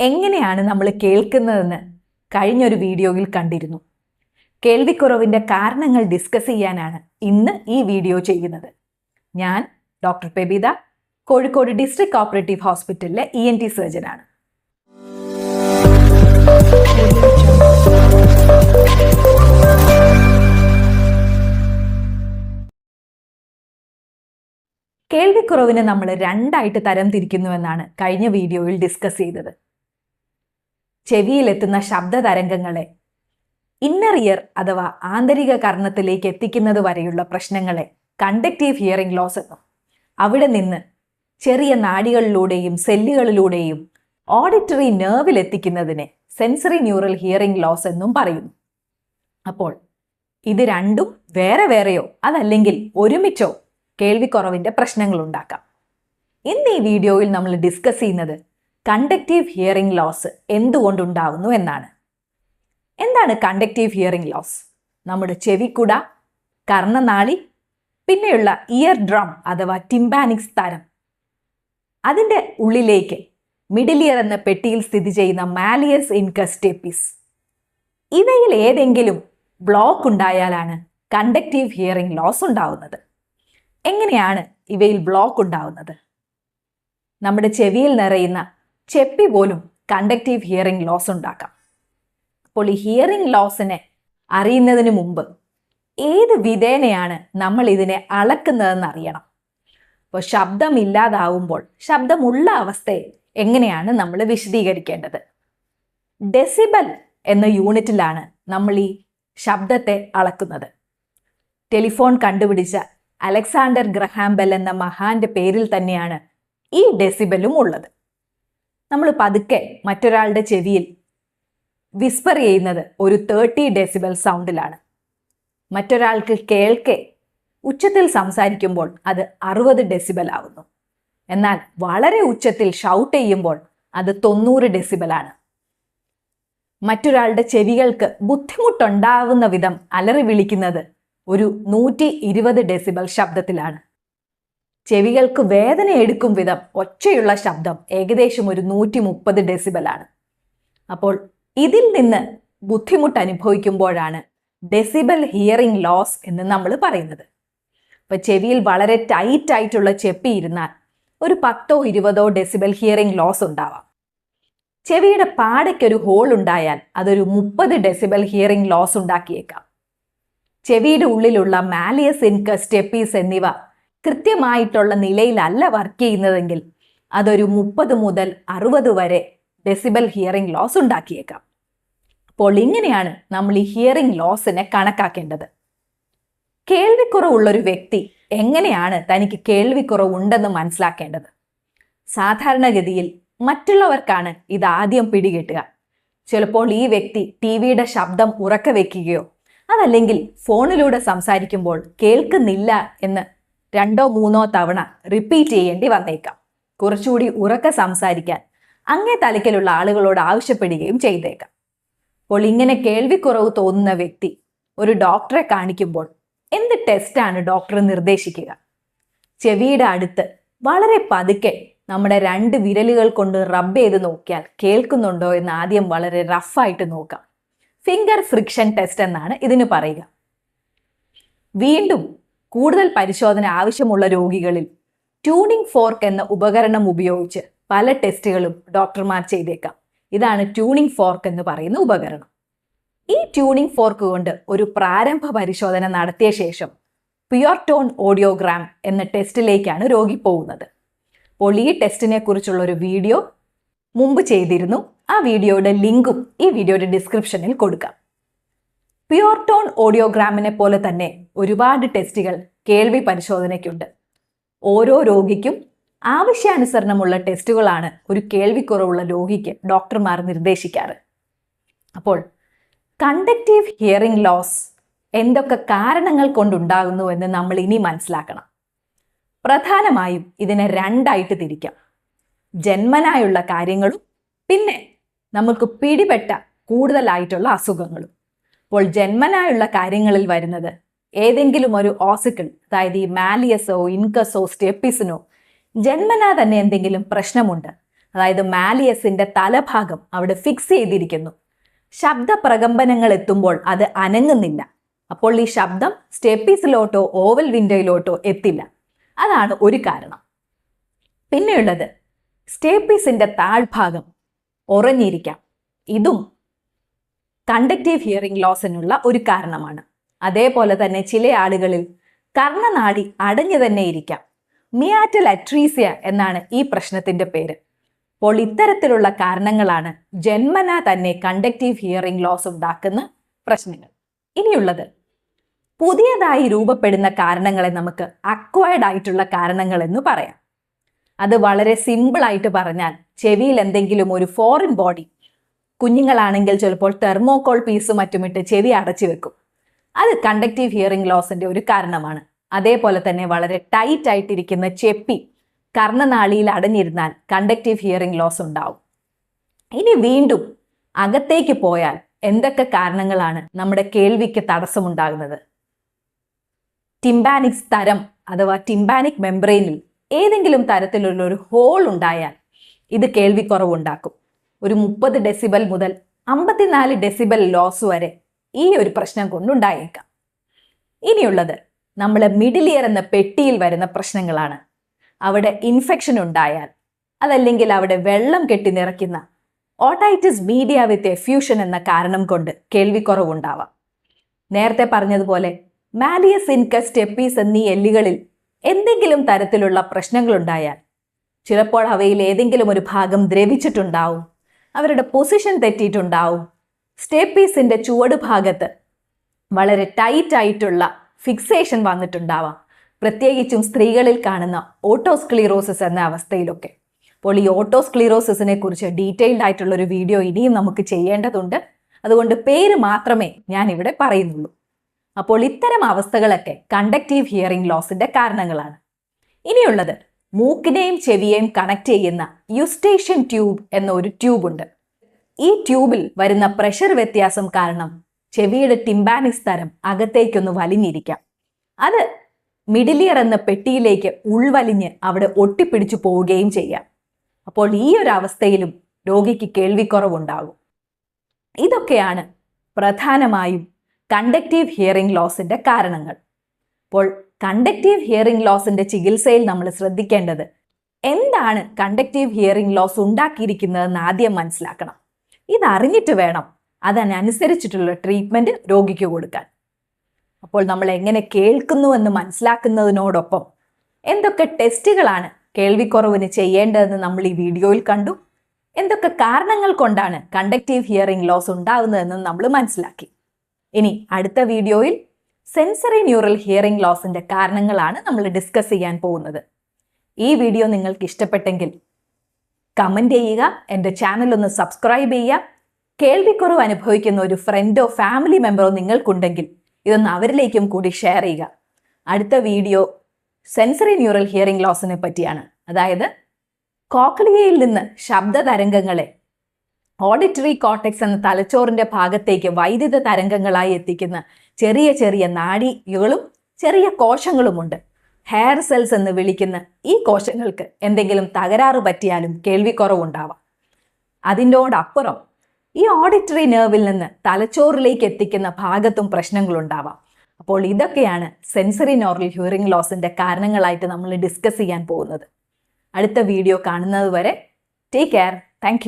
എങ്ങനെയാണ് നമ്മൾ കേൾക്കുന്നതെന്ന് കഴിഞ്ഞൊരു വീഡിയോയിൽ കണ്ടിരുന്നു. കേൾവിക്കുറവിന്റെ കാരണങ്ങൾ ഡിസ്കസ് ചെയ്യാനാണ് ഇന്ന് ഈ വീഡിയോ ചെയ്യുന്നത്. ഞാൻ doctor Pebitha Kozhikode district cooperative ഹോസ്പിറ്റലിലെ ഇ എൻ ടി സർജനാണ്. കേൾവിക്കുറവിനെ നമ്മൾ രണ്ടായിട്ട് തരം തിരിക്കുന്നുവെന്നാണ് കഴിഞ്ഞ വീഡിയോയിൽ ഡിസ്കസ് ചെയ്തത്. ചെവിയിലെത്തുന്ന ശബ്ദ തരംഗങ്ങളെ ഇന്നർ ഇയർ അഥവാ ആന്തരിക കർണത്തിലേക്ക് എത്തിക്കുന്നത് വരെയുള്ള പ്രശ്നങ്ങളെ. കണ്ടക്റ്റീവ് ഹിയറിംഗ് ലോസ് എന്നും. അവിടെ നിന്ന് ചെറിയ നാടികളിലൂടെയും സെല്ലുകളിലൂടെയും ഓഡിറ്ററി നെർവിൽ എത്തിക്കുന്നതിനെ സെൻസറി ന്യൂറൽ ഹിയറിംഗ് ലോസ് എന്നും പറയുന്നു. അപ്പോൾ ഇത് രണ്ടും വേറെ വേറെയോ അതല്ലെങ്കിൽ ഒരുമിച്ചോ കേൾവിക്കുറവിന്റെ പ്രശ്നങ്ങൾ ഉണ്ടാക്കാം ഇന്ന് ഈ വീഡിയോയിൽ നമ്മൾ ഡിസ്കസ് ചെയ്യുന്നത് കണ്ടക്റ്റീവ് ഹിയറിംഗ് ലോസ് എന്തുകൊണ്ടുണ്ടാവുന്നു എന്നാണ്. എന്താണ് കണ്ടക്റ്റീവ് ഹിയറിംഗ് ലോസ് നമ്മുടെ ചെവിക്കുട കർണനാളി പിന്നെയുള്ള ഇയർ ഡ്രം അഥവാ ടിംബാനിക്സ് തരം അതിന്റെ ഉള്ളിലേക്ക് മിഡിൽ ഇയർ എന്ന പെട്ടിയിൽ സ്ഥിതി ചെയ്യുന്ന മാലിയസ് ഇൻകസ്റ്റേപ്പിസ് ഇവയിൽ ഏതെങ്കിലും ബ്ലോക്ക് ഉണ്ടായാലാണ് കണ്ടക്റ്റീവ് ഹിയറിംഗ് ലോസ് ഉണ്ടാവുന്നത്. എങ്ങനെയാണ് ഇവയിൽ ബ്ലോക്ക് ഉണ്ടാവുന്നത്? നമ്മുടെ ചെവിയിൽ നിറയുന്ന ചെപ്പി പോലും കണ്ടക്റ്റീവ് ഹിയറിംഗ് ലോസ് ഉണ്ടാക്കാം. അപ്പോൾ ഈ ഹിയറിംഗ് ലോസിനെ അറിയുന്നതിന് മുമ്പ് ഏത് വിധേനയാണ് നമ്മൾ ഇതിനെ അളക്കുന്നതെന്ന് അറിയണം. അപ്പോൾ ശബ്ദം ഇല്ലാതാവുമ്പോൾ ശബ്ദമുള്ള അവസ്ഥയെ എങ്ങനെയാണ് നമ്മൾ വിശദീകരിക്കേണ്ടത്? ഡെസിബൽ എന്ന യൂണിറ്റിലാണ് നമ്മൾ ഈ ശബ്ദത്തെ അളക്കുന്നത്. ടെലിഫോൺ കണ്ടുപിടിച്ച അലക്സാണ്ടർ ഗ്രഹാംബെൽ എന്ന മഹാന്റെ പേരിൽ തന്നെയാണ് ഈ ഡെസിബലും ഉള്ളത്. നമ്മൾ പതുക്കെ മറ്റൊരാളുടെ ചെവിയിൽ വിസ്പർ ചെയ്യുന്നത് ഒരു തേർട്ടി ഡെസിബൽ സൗണ്ടിലാണ് മറ്റൊരാൾക്ക് കേൾക്കെ ഉച്ചത്തിൽ സംസാരിക്കുമ്പോൾ അത് അറുപത് ഡെസിബൽ ആവുന്നു. എന്നാൽ വളരെ ഉച്ചത്തിൽ ഷൗട്ട് ചെയ്യുമ്പോൾ അത് തൊണ്ണൂറ് ഡെസിബലാണ് മറ്റൊരാളുടെ ചെവികൾക്ക് ബുദ്ധിമുട്ടുണ്ടാവുന്ന വിധം അലറി വിളിക്കുന്നത് ഒരു നൂറ്റി ഇരുപത് ഡെസിബൽ ശബ്ദത്തിലാണ്. ചെവികൾക്ക് വേദന എടുക്കും വിധം ഒച്ചയുള്ള ശബ്ദം ഏകദേശം ഒരു നൂറ്റി മുപ്പത് ഡെസിബലാണ്. അപ്പോൾ ഇതിൽ നിന്ന് ബുദ്ധിമുട്ട് അനുഭവിക്കുമ്പോഴാണ് ഡെസിബൽ ഹിയറിംഗ് ലോസ് എന്ന് നമ്മൾ പറയുന്നത്. അപ്പോൾ ചെവിയിൽ വളരെ ടൈറ്റ് ആയിട്ടുള്ള ചെപ്പി ഇരുന്നാൽ ഒരു പത്തോ ഇരുപതോ ഡെസിബൽ ഹിയറിംഗ് ലോസ് ഉണ്ടാവാം. ചെവിയുടെ പാടയ്ക്കൊരു ഹോൾ ഉണ്ടായാൽ അതൊരു മുപ്പത് ഡെസിബൽ ഹിയറിംഗ് ലോസ് ഉണ്ടാക്കിയേക്കാം. ചെവിയുടെ ഉള്ളിലുള്ള മാലിയസ് ഇൻകസ് സ്റ്റെപ്പീസ് എന്നിവ കൃത്യമായിട്ടുള്ള നിലയിലല്ല വർക്ക് ചെയ്യുന്നതെങ്കിൽ അതൊരു മുപ്പത് മുതൽ അറുപത് വരെ ഡെസിബൽ ഹിയറിംഗ് ലോസ് ഉണ്ടാക്കിയേക്കാം. അപ്പോൾ ഇങ്ങനെയാണ് നമ്മൾ ഈ ഹിയറിംഗ് ലോസിനെ കണക്കാക്കേണ്ടത്. കേൾവിക്കുറവുള്ളൊരു വ്യക്തി എങ്ങനെയാണ് തനിക്ക് കേൾവിക്കുറവുണ്ടെന്ന് മനസ്സിലാക്കേണ്ടത്? സാധാരണഗതിയിൽ മറ്റുള്ളവർക്കാണ് ഇത് ആദ്യം പിടികിട്ടുക. ചിലപ്പോൾ ഈ വ്യക്തി ടി വിയുടെ ശബ്ദം ഉറക്കെ വെക്കുകയോ അതല്ലെങ്കിൽ ഫോണിലൂടെ സംസാരിക്കുമ്പോൾ കേൾക്കുന്നില്ല എന്ന് രണ്ടോ മൂന്നോ തവണ റിപ്പീറ്റ് ചെയ്യേണ്ടി വന്നേക്കാം. കുറച്ചുകൂടി ഉറക്കെ സംസാരിക്കാൻ അങ്ങേ തലയ്ക്കലുള്ള ആളുകളോട് ആവശ്യപ്പെടുകയും ചെയ്തേക്കാം. അപ്പോൾ ഇങ്ങനെ കേൾവിക്കുറവ് തോന്നുന്ന വ്യക്തി ഒരു ഡോക്ടറെ കാണിക്കുമ്പോൾ എന്ത് ടെസ്റ്റാണ് ഡോക്ടർ നിർദ്ദേശിക്കുക? ചെവിയുടെ അടുത്ത് വളരെ പതുക്കെ നമ്മുടെ രണ്ട് വിരലുകൾ കൊണ്ട് റബ്ബ് ചെയ്ത് നോക്കിയാൽ കേൾക്കുന്നുണ്ടോ എന്ന് ആദ്യം വളരെ റഫായിട്ട് നോക്കാം. ഫിംഗർ ഫ്രിക്ഷൻ ടെസ്റ്റ് എന്നാണ് ഇതിന് പറയുക. വീണ്ടും കൂടുതൽ പരിശോധന ആവശ്യമുള്ള രോഗികളിൽ ട്യൂണിംഗ് ഫോർക്ക് എന്ന ഉപകരണം ഉപയോഗിച്ച് പല ടെസ്റ്റുകളും ഡോക്ടർമാർ ചെയ്തേക്കാം. ഇതാണ് ട്യൂണിംഗ് ഫോർക്ക് എന്ന് പറയുന്ന ഉപകരണം. ഈ ട്യൂണിംഗ് ഫോർക്ക് കൊണ്ട് ഒരു പ്രാരംഭ പരിശോധന നടത്തിയ ശേഷം പ്യുർ ടോൺ ഓഡിയോഗ്രാം എന്ന ടെസ്റ്റിലേക്കാണ് രോഗി പോകുന്നത്. അപ്പോൾ ഈ ടെസ്റ്റിനെ കുറിച്ചുള്ള ഒരു വീഡിയോ മുമ്പ് ചെയ്തിരുന്നു. ആ വീഡിയോയുടെ ലിങ്കും ഈ വീഡിയോയുടെ ഡിസ്ക്രിപ്ഷനിൽ കൊടുക്കാം. പ്യുർ ടോൺ ഓഡിയോഗ്രാമിനെ പോലെ തന്നെ ഒരുപാട് ടെസ്റ്റുകൾ കേൾവി പരിശോധനയ്ക്കുണ്ട്. ഓരോ രോഗിക്കും ആവശ്യാനുസരണമുള്ള ടെസ്റ്റുകളാണ് ഒരു കേൾവിക്കുറവുള്ള രോഗിക്ക് ഡോക്ടർമാർ നിർദ്ദേശിക്കാറ്. അപ്പോൾ കണ്ടക്റ്റീവ് ഹിയറിംഗ് ലോസ് എന്തൊക്കെ കാരണങ്ങൾ കൊണ്ടുണ്ടാകുന്നു എന്ന് നമ്മൾ ഇനി മനസ്സിലാക്കണം. പ്രധാനമായും ഇതിനെ രണ്ടായിട്ട് തിരിക്കാം. ജന്മനായുള്ള കാര്യങ്ങളും പിന്നെ നമുക്ക് പിടിപെട്ട കൂടുതലായിട്ടുള്ള അസുഖങ്ങളും. അപ്പോൾ ജന്മനായുള്ള കാര്യങ്ങളിൽ വരുന്നത് ഏതെങ്കിലും ഒരു ഓസിക്കിൾ അതായത് ഈ മാലിയസോ ഇൻകസോ സ്റ്റെപ്പിസിനോ ജന്മനാ തന്നെ എന്തെങ്കിലും പ്രശ്നമുണ്ട്. അതായത് മാലിയസിന്റെ തലഭാഗം അവിടെ ഫിക്സ് ചെയ്തിരിക്കുന്നു. ശബ്ദ പ്രകമ്പനങ്ങൾ എത്തുമ്പോൾ അത് അനങ്ങുന്നില്ല. അപ്പോൾ ഈ ശബ്ദം സ്റ്റെപ്പീസിലോട്ടോ ഓവൽ വിൻഡോയിലോട്ടോ എത്തില്ല. അതാണ് ഒരു കാരണം. പിന്നെയുള്ളത് സ്റ്റേപ്പീസിന്റെ താഴ്ഭാഗം ഉറഞ്ഞിരിക്കാം. ഇതും കണ്ടക്റ്റീവ് ഹിയറിംഗ് ലോസിനുള്ള ഒരു കാരണമാണ്. അതേപോലെ തന്നെ ചില ആളുകളിൽ കർണനാടി അടഞ്ഞു തന്നെ ഇരിക്കാം. മിയാറ്റൽ അട്രീസിയ എന്നാണ് ഈ പ്രശ്നത്തിന്റെ പേര്. അപ്പോൾ ഇത്തരത്തിലുള്ള കാരണങ്ങളാണ് ജന്മന തന്നെ കണ്ടക്റ്റീവ് ഹിയറിംഗ് ലോസ് ഉണ്ടാക്കുന്ന പ്രശ്നങ്ങൾ. ഇനിയുള്ളത്. പുതിയതായി രൂപപ്പെടുന്ന കാരണങ്ങളെ നമുക്ക് അക്വയർഡ് ആയിട്ടുള്ള കാരണങ്ങൾ എന്ന് പറയാം. അത് വളരെ സിമ്പിൾ ആയിട്ട് പറഞ്ഞാൽ ചെവിയിൽ എന്തെങ്കിലും ഒരു ഫോറിൻ ബോഡി കുഞ്ഞുങ്ങളാണെങ്കിൽ ചിലപ്പോൾ തെർമോകോൾ പീസ് മറ്റുമിട്ട് ചെവി അടച്ചു വെക്കും. അത് കണ്ടക്റ്റീവ് ഹിയറിംഗ് ലോസിന്റെ ഒരു കാരണമാണ്. അതേപോലെ തന്നെ വളരെ ടൈറ്റ് ആയിട്ടിരിക്കുന്ന ചെപ്പി കർണനാളിയിൽ അടഞ്ഞിരുന്നാൽ കണ്ടക്റ്റീവ് ഹിയറിംഗ് ലോസ് ഉണ്ടാവും. ഇനി വീണ്ടും അകത്തേക്ക് പോയാൽ എന്തൊക്കെ കാരണങ്ങളാണ് നമ്മുടെ കേൾവിക്ക് തടസ്സമുണ്ടാകുന്നത്? ടിംബാനിക് സ്തരം അഥവാ ടിംബാനിക് മെംബ്രെയിനിൽ ഏതെങ്കിലും തരത്തിലുള്ള ഒരു ഹോൾ ഉണ്ടായാൽ ഇത് കേൾവിക്കുറവുണ്ടാക്കും. ഒരു മുപ്പത് ഡെസിബൽ മുതൽ അമ്പത്തിനാല് ഡെസിബൽ ലോസ് വരെ ഈ ഒരു പ്രശ്നം കൊണ്ടുണ്ടായേക്കാം. ഇനിയുള്ളത് നമ്മൾ മിഡിൽ ഇയർ എന്ന പെട്ടിയിൽ വരുന്ന പ്രശ്നങ്ങളാണ്. അവിടെ ഇൻഫെക്ഷൻ ഉണ്ടായാൽ അതല്ലെങ്കിൽ അവിടെ വെള്ളം കെട്ടി നിറയ്ക്കുന്ന ഓട്ടൈറ്റിസ് മീഡിയ വിത്ത് എഫ്യൂഷൻ എന്ന കാരണം കൊണ്ട് കേൾവിക്കുറവുണ്ടാവാം. നേരത്തെ പറഞ്ഞതുപോലെ മാലിയസ് ഇൻകസ്റ്റ് സ്റ്റെപ്പീസ് എന്നീ എല്ലുകളിൽ എന്തെങ്കിലും തരത്തിലുള്ള പ്രശ്നങ്ങളുണ്ടായാൽ ചിലപ്പോൾ അവയിൽ ഏതെങ്കിലും ഒരു ഭാഗം ദ്രവിച്ചിട്ടുണ്ടാവും. അവരുടെ പൊസിഷൻ തെറ്റിയിട്ടുണ്ടാവും. സ്റ്റേപ്പീസിന്റെ ചുവട് ഭാഗത്ത് വളരെ ടൈറ്റ് ആയിട്ടുള്ള ഫിക്സേഷൻ വന്നിട്ടുണ്ടാവാം. പ്രത്യേകിച്ചും സ്ത്രീകളിൽ കാണുന്ന ഓട്ടോസ്ക്ലീറോസിസ് എന്ന അവസ്ഥയിലൊക്കെ. അപ്പോൾ ഈ ഓട്ടോസ്ക്ലീറോസിസിനെ കുറിച്ച് ഡീറ്റെയിൽഡ് ആയിട്ടുള്ള ഒരു വീഡിയോ ഇനിയും നമുക്ക് ചെയ്യേണ്ടതുണ്ട്. അതുകൊണ്ട് പേര് മാത്രമേ ഞാൻ ഇവിടെ പറയുന്നുള്ളൂ. അപ്പോൾ ഇത്തരം അവസ്ഥകളൊക്കെ കണ്ടക്റ്റീവ് ഹിയറിംഗ് ലോസിന്റെ കാരണങ്ങളാണ്. ഇനിയുള്ളത് മൂക്കിനെയും ചെവിയെയും കണക്ട് ചെയ്യുന്ന യുസ്റ്റേഷ്യൻ ട്യൂബ് എന്ന ഒരു ട്യൂബ് ഉണ്ട്. ഈ ട്യൂബിൽ വരുന്ന പ്രഷർ വ്യത്യാസം കാരണം ചെവിയുടെ ടിംബാനിക് തരം അകത്തേക്കൊന്ന് വലിഞ്ഞിരിക്കാം. അത് മിഡിലിയർ എന്ന പെട്ടിയിലേക്ക് ഉൾവലിഞ്ഞ് അവിടെ ഒട്ടിപ്പിടിച്ചു പോവുകയും ചെയ്യാം. അപ്പോൾ ഈ ഒരു അവസ്ഥയിലും രോഗിക്ക് കേൾവിക്കുറവുണ്ടാകും. ഇതൊക്കെയാണ് പ്രധാനമായും കണ്ടക്റ്റീവ് ഹിയറിംഗ് ലോസിന്റെ കാരണങ്ങൾ. അപ്പോൾ കണ്ടക്റ്റീവ് ഹിയറിംഗ് ലോസിന്റെ ചികിത്സയിൽ നമ്മൾ ശ്രദ്ധിക്കേണ്ടത് എന്താണ് കണ്ടക്റ്റീവ് ഹിയറിംഗ് ലോസ് ഉണ്ടാക്കിയിരിക്കുന്നതെന്ന് ആദ്യം മനസ്സിലാക്കണം. ഇതറിഞ്ഞിട്ട് വേണം അതിനനുസരിച്ചിട്ടുള്ള ട്രീറ്റ്മെന്റ് രോഗിക്ക് കൊടുക്കാൻ. അപ്പോൾ നമ്മൾ എങ്ങനെ കേൾക്കുന്നു എന്ന് മനസ്സിലാക്കുന്നതിനോടൊപ്പം എന്തൊക്കെ ടെസ്റ്റുകളാണ് കേൾവിക്കുറവിന് ചെയ്യേണ്ടതെന്ന് നമ്മൾ ഈ വീഡിയോയിൽ കണ്ടു. എന്തൊക്കെ കാരണങ്ങൾ കൊണ്ടാണ് കണ്ടക്റ്റീവ് ഹിയറിംഗ് ലോസ് ഉണ്ടാകുന്നതെന്ന് നമ്മൾ മനസ്സിലാക്കി. ഇനി അടുത്ത വീഡിയോയിൽ സെൻസറി ന്യൂറൽ ഹിയറിംഗ് ലോസിന്റെ കാരണങ്ങളാണ് നമ്മൾ ഡിസ്കസ് ചെയ്യാൻ പോകുന്നത്. ഈ വീഡിയോ നിങ്ങൾക്ക് ഇഷ്ടപ്പെട്ടെങ്കിൽ കമന്റ് ചെയ്യുക എന്റെ ചാനൽ ഒന്ന് സബ്സ്ക്രൈബ് ചെയ്യുക. കേൾവിക്കുറവ് അനുഭവിക്കുന്ന ഒരു ഫ്രണ്ടോ ഫാമിലി മെമ്പറോ നിങ്ങൾക്കുണ്ടെങ്കിൽ ഇതൊന്ന് അവരിലേക്കും കൂടി ഷെയർ ചെയ്യുക. അടുത്ത വീഡിയോ സെൻസറി ന്യൂറൽ ഹിയറിംഗ് ലോസിനെ പറ്റിയാണ്. അതായത് കോക്ലിയയിൽ നിന്ന് ശബ്ദ തരംഗങ്ങളെ ഓഡിറ്ററി കോട്ടക്സ് എന്ന തലച്ചോറിന്റെ ഭാഗത്തേക്ക് വൈദ്യുത തരംഗങ്ങളായി എത്തിക്കുന്ന ചെറിയ ചെറിയ നാഡികളും ചെറിയ കോശങ്ങളുമുണ്ട്. ഹെയർ സെൽസ് എന്ന് വിളിക്കുന്ന ഈ കോശങ്ങൾക്ക് എന്തെങ്കിലും തകരാറ് പറ്റിയാലും കേൾവിക്കുറവുണ്ടാവാം. അതിന്റോടപ്പുറം ഈ ഓഡിറ്ററി നെർവിൽ നിന്ന് തലച്ചോറിലേക്ക് എത്തിക്കുന്ന ഭാഗത്തും പ്രശ്നങ്ങളുണ്ടാവാം. അപ്പോൾ ഇതൊക്കെയാണ് സെൻസറി നോറൽ ഹ്യൂറിംഗ് ലോസിന്റെ കാരണങ്ങളായിട്ട് നമ്മൾ ഡിസ്കസ് ചെയ്യാൻ പോകുന്നത്. അടുത്ത വീഡിയോ കാണുന്നത് വരെ ടേക്ക് കെയർ താങ്ക്